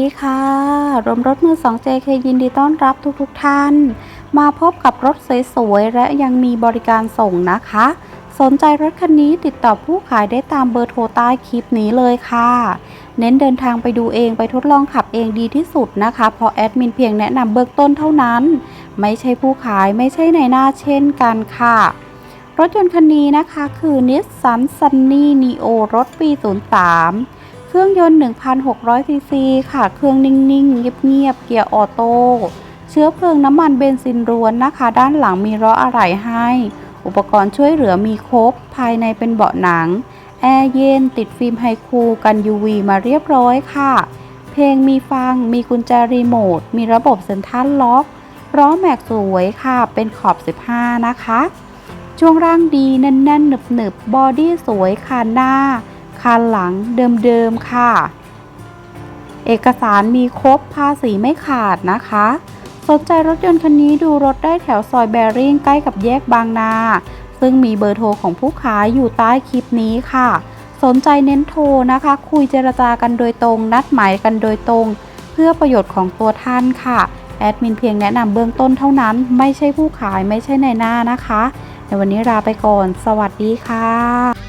ดีค่ะรวมรถมือ2 JK ยินดีต้อนรับทุกๆทท่าน มาพบกับรถสวยๆ และยังมีบริการส่งนะคะ สนใจรถคันนี้ติดต่อผู้ขายได้ตามเบอร์โทรใต้คลิปนี้เลยค่ะ เน้นเดินทางไปดูเองไปทดลองขับเองดีที่สุดนะคะ เพราะแอดมินเพียงแนะนำเบื้องต้นเท่านั้น ไม่ใช่ผู้ขายไม่ใช่ในหน้าเช่นกันค่ะรถยนต์คันนี้นะคะคือ Nissan Sunny Neo รถปี 03 เครื่องยนต์ 1,600 ซีซีค่ะ เครื่องนิ่งๆ เงียบๆ เกียร์ออโต้ เชื้อเพลิงน้ำมันเบนซินล้วนนะคะ ด้านหลังมีล้ออะไหล่ให้ อุปกรณ์ช่วยเหลือมีครบ ภายในเป็นเบาะหนัง แอร์เย็น ติดฟิล์มไฮคูลกัน UV มาเรียบร้อยค่ะ เพลงมีฟัง มีกุญแจรีโมท มีระบบเซ็นทรัลล็อกล้อแม็กสวยค่ะ เป็นขอบ 15 นะคะ ช่วงร่างดีแน่นๆหนึบๆ บอดี้สวยคานหน้า คานหลังเดิมๆค่ะ เอกสารมีครบภาษีไม่ขาดนะคะ สนใจรถยนต์คันนี้ดูรถได้แถวซอยแบริ่งใกล้กับแยกบางนา ซึ่งมีเบอร์โทรของผู้ขายอยู่ใต้คลิปนี้ค่ะ สนใจเน้นโทรนะคะ คุยเจรจากันโดยตรง นัดหมายกันโดยตรง เพื่อประโยชน์ของตัวท่านค่ะแอดมินเพียงแนะนำเบื้องต้นเท่านั้น ไม่ใช่ผู้ขายไม่ใช่ในหน้านะคะ ในวันนี้ลาไปก่อน สวัสดีค่ะ